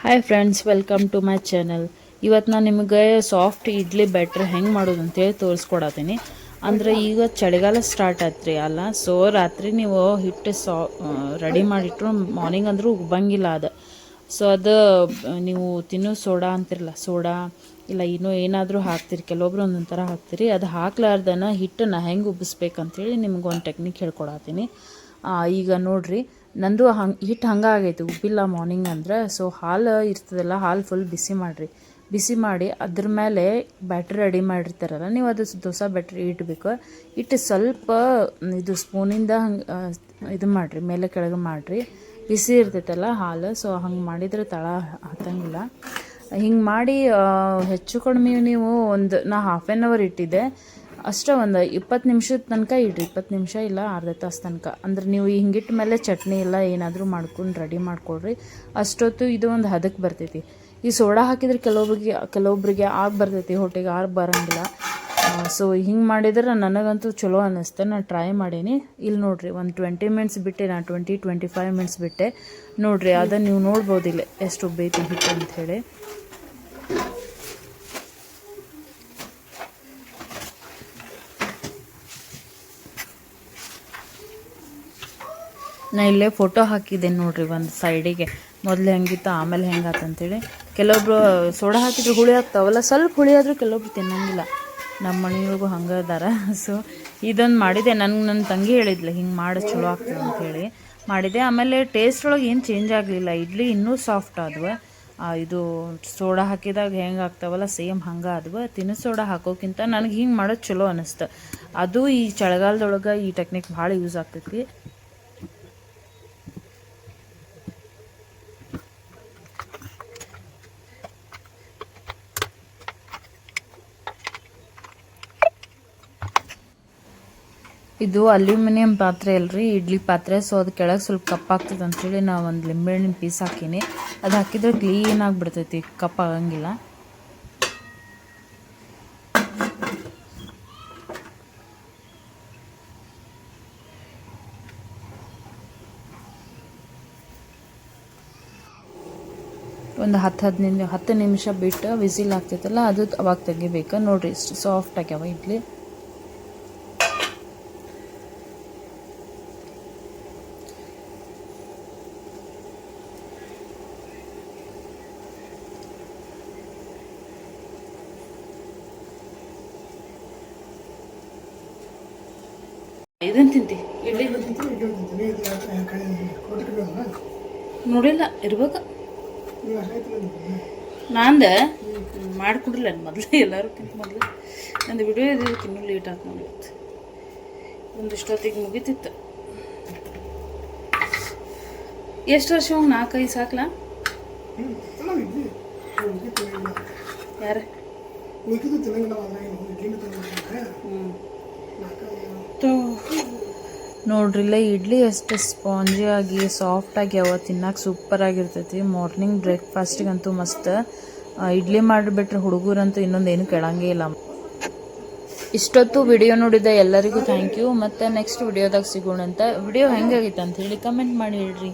Hi friends welcome to my channel ಇವತ್ತು ನಾನು ನಿಮಗೆ ಸಾಫ್ಟ್ ಇಡ್ಲಿ ಬೆಟ್ರ್ ಹೆಂಗೆ ಮಾಡೋದು ಅಂತೇಳಿ ತೋರಿಸ್ಕೊಡತ್ತೀನಿ. ಅಂದ್ರೆ ಈಗ ಚಳಿಗಾಲ ಸ್ಟಾರ್ಟ್ ಆತ್ರಿ ಅಲ್ಲ ಸೊ ರಾತ್ರಿ ನೀವು ಹಿಟ್ಟು ಸಾ ರೆಡಿ ಮಾಡಿಟ್ರು ಮಾರ್ನಿಂಗ್ ಅಂದರೂ ಉಬ್ಬಂಗಿಲ್ಲ ಅದು. ಸೊ ಅದು ನೀವು ತಿನ್ನೋ ಸೋಡಾ ಅಂತಿರಲ್ಲ ಸೋಡಾ ಇಲ್ಲ ಇನ್ನೂ ಏನಾದರೂ ಹಾಕ್ತೀರಿ, ಕೆಲವೊಬ್ರು ಒಂದೊಂದು ಥರ ಹಾಕ್ತೀರಿ, ಅದು ಹಾಕ್ಲಾರ್ದನ ಹಿಟ್ಟನ್ನು ಹೆಂಗೆ ಉಬ್ಬಿಸ್ಬೇಕಂತೇಳಿ ನಿಮ್ಗೆ ಒಂದು ಟೆಕ್ನಿಕ್ ಹೇಳ್ಕೊಡತ್ತೀನಿ ಈಗ ನೋಡ್ರಿ ನಂದು ಹಂಗೆ ಹಿಟ್ಟು ಹಂಗೆ ಆಗೈತಿ ಉಪ್ಪಿಲ್ಲ ಮಾರ್ನಿಂಗ್ ಅಂದ್ರೆ. ಸೊ ಹಾಲು ಇರ್ತದಲ್ಲ, ಹಾಲು ಫುಲ್ ಬಿಸಿ ಮಾಡಿರಿ. ಬಿಸಿ ಮಾಡಿ ಅದ್ರ ಮೇಲೆ ಬ್ಯಾಟ್ರಿ ರೆಡಿ ಮಾಡಿರ್ತಾರಲ್ಲ, ನೀವು ಅದು ದೋಸೆ ಬ್ಯಾಟ್ರಿ ಇಟ್ಬೇಕು. ಇಟ್ಟು ಸ್ವಲ್ಪ ಇದು ಸ್ಪೂನಿಂದ ಹಂಗೆ ಇದು ಮಾಡಿರಿ, ಮೇಲೆ ಕೆಳಗೆ ಮಾಡಿರಿ. ಬಿಸಿ ಇರ್ತೈತಲ್ಲ ಹಾಲು ಸೊ ಹಂಗೆ ಮಾಡಿದ್ರೆ ತಳ ಹತ್ತಂಗಿಲ್ಲ. ಹಿಂಗೆ ಮಾಡಿ ಹೆಚ್ಚು ಕಡಿಮೆ ನೀವು ಒಂದು, ನಾ ಹಾಫ್ ಆ್ಯನ್ ಅವರ್ ಇಟ್ಟಿದ್ದೆ. ಅಷ್ಟೇ ಒಂದು ಇಪ್ಪತ್ತು ನಿಮಿಷದ ತನಕ ಇಡ್ರಿ. ಇಪ್ಪತ್ತು ನಿಮಿಷ ಇಲ್ಲ, ಅರ್ಧ ತಾಸು ತನಕ. ಅಂದ್ರೆ ನೀವು ಹಿಂಗಿಟ್ಟ ಮೇಲೆ ಚಟ್ನಿ ಎಲ್ಲ ಏನಾದರೂ ಮಾಡ್ಕೊಂಡು ರೆಡಿ ಮಾಡ್ಕೊಡ್ರಿ. ಅಷ್ಟೊತ್ತು ಇದು ಒಂದು ಹದಕ್ಕೆ ಬರ್ತೈತಿ. ಈ ಸೋಡಾ ಹಾಕಿದ್ರೆ ಕೆಲವೊಬ್ಬರಿಗೆ ಕೆಲವೊಬ್ಬರಿಗೆ ಆಗ ಬರ್ತೈತಿ, ಹೊಟ್ಟೆಗೆ ಆಗ ಬರಂಗಿಲ್ಲ. ಸೊ ಹಿಂಗೆ ಮಾಡಿದ್ರೆ ನನಗಂತೂ ಚಲೋ ಅನ್ನಿಸ್ತೆ. ನಾನು ಟ್ರೈ ಮಾಡೀನಿ. ಇಲ್ಲಿ ನೋಡಿರಿ, ಒಂದು ಟ್ವೆಂಟಿ ಮಿನಿಟ್ಸ್ ಬಿಟ್ಟೆ, ನಾನು ಟ್ವೆಂಟಿ ಟ್ವೆಂಟಿ ಫೈವ್ ಮಿನಿಟ್ಸ್ ಬಿಟ್ಟೆ. ನೋಡಿರಿ ಅದನ್ನು ನೀವು ನೋಡ್ಬೋದು ಇಲ್ಲಿ ಎಷ್ಟು ಬೇತಿ ಹಿಟ್ಟು ಅಂತ ನಾ ಇಲ್ಲೇ ಫೋಟೋ ಹಾಕಿದ್ದೆ ನೋಡ್ರಿ ಒಂದು ಸೈಡಿಗೆ ಮೊದಲು ಹೆಂಗಿತ್ತು, ಆಮೇಲೆ ಹೆಂಗಾತ ಅಂತೇಳಿ. ಕೆಲವೊಬ್ರು ಸೋಡಾ ಹಾಕಿದ್ರೆ ಹುಳಿ ಆಗ್ತಾವಲ್ಲ, ಸ್ವಲ್ಪ ಹುಳಿ ಆದರೂ ಕೆಲವೊಬ್ರು ತಿನ್ನಂಗಿಲ್ಲ. ನಮ್ಮ ಮನೆಯವ್ರಿಗೂ ಹಂಗೆ ಅದಾರ. ಸೊ ಇದೊಂದು ಮಾಡಿದೆ. ನನಗೆ ನನ್ನ ತಂಗಿ ಹೇಳಿದ್ಲು, ಹಿಂಗೆ ಮಾಡಿ, ಚಲೋ ಆಗ್ತದೆ ಅಂಥೇಳಿ ಮಾಡಿದೆ. ಆಮೇಲೆ ಟೇಸ್ಟ್ ಒಳಗೆ ಏನು ಚೇಂಜ್ ಆಗಲಿಲ್ಲ. ಇಡ್ಲಿ ಇನ್ನೂ ಸಾಫ್ಟ್ ಆದವ. ಇದು ಸೋಡಾ ಹಾಕಿದಾಗ ಹೆಂಗೆ ಆಗ್ತಾವಲ್ಲ ಸೇಮ್ ಹಂಗೆ ಆದ್ವು. ತಿನ್ನ ಸೋಡಾ ಹಾಕೋಕ್ಕಿಂತ ನನಗೆ ಹಿಂಗೆ ಮಾಡೋದು ಚಲೋ ಅನ್ನಿಸ್ತು ಅದು ಈ ಚಳಿಗಾಲದೊಳಗೆ ಈ ಟೆಕ್ನಿಕ್ ಭಾಳ ಯೂಸ್ ಆಗ್ತೈತಿ. ಇದು ಅಲ್ಯೂಮಿನಿಯಂ ಪಾತ್ರೆ ಅಲ್ರಿ, ಇಡ್ಲಿ ಪಾತ್ರೆ. ಸೊ ಅದು ಕೆಳಗೆ ಸ್ವಲ್ಪ ಕಪ್ಪಾಗ್ತದೆ ಅಂತೇಳಿ ನಾ ಒಂದು ಲಿಂಬೆಹಣ್ಣಿನ ಪೀಸ್ ಹಾಕೀನಿ. ಅದು ಹಾಕಿದ್ರೆ ಕ್ಲೀನ್ ಆಗಿಬಿಡ್ತೈತಿ, ಕಪ್ ಆಗಂಗಿಲ್ಲ. ಒಂದು ಹತ್ತು ಹದಿನೈದು, ಹತ್ತು ನಿಮಿಷ ಬಿಟ್ಟು ವಿಸಿಲ್ ಆಗ್ತೈತಲ್ಲ, ಅದು ಅವಾಗ ತೆಗಿಬೇಕು. ನೋಡ್ರಿ, ಇಷ್ಟು ಸಾಫ್ಟ್ ಆಗ್ಯಾವ ಇಡ್ಲಿ. ಇದನ್ ತಿಂತಿ. ಇಡ್ಲಿ ನೋಡಿಲ್ಲ ಇರ್ಬೇಕು. ನಾಂದ ಮಾಡಿಕೊಡಿಲ್ಲ ಮೊದಲು. ಎಲ್ಲರೂ ತಿಂತ ಮೊದಲು. ನಂದು ವಿಡಿಯೋ ಇದು ಇನ್ನೂ ಲೇಟ್ ಆಯ್ತು ನೋಡಿತ್ತು ಒಂದಿಷ್ಟೊತ್ತಿಗೆ ಮುಗಿತಿತ್ತು. ಎಷ್ಟು ವರ್ಷ ಹೋಗಿ ನಾಲ್ಕೈದು ಸಾಕಲ? ಯಾರ? ನೋಡ್ರಿಲ್ಲ, ಇಡ್ಲಿ ಎಷ್ಟು ಸ್ಪಾಂಜಿ ಆಗಿ ಸಾಫ್ಟ್ ಅವ ತಿನ್ನಕ್ಕೆ ಸೂಪರ್ ಆಗಿರ್ತೈತಿ. ಮಾರ್ನಿಂಗ್ ಬ್ರೇಕ್ಫಾಸ್ಟಿಗಂತೂ ಮಸ್ತ್. ಇಡ್ಲಿ ಮಾಡಿಬಿಟ್ರೆ ಹುಡುಗರಂತೂ ಇನ್ನೊಂದು ಏನು ಕೇಳಂಗೇ ಇಲ್ಲ. ಇಷ್ಟೊತ್ತು ವಿಡಿಯೋ ನೋಡಿದ ಎಲ್ಲರಿಗೂ ಥ್ಯಾಂಕ್ ಯು ಮತ್ತು ನೆಕ್ಸ್ಟ್ ವಿಡಿಯೋದಾಗ ಸಿಗೋಣ ಅಂತ. ವಿಡಿಯೋ ಹೆಂಗಾಗಿತ್ತು ಅಂತ ಹೇಳಿ ಕಮೆಂಟ್ ಮಾಡಿ ಹೇಳ್ರಿ.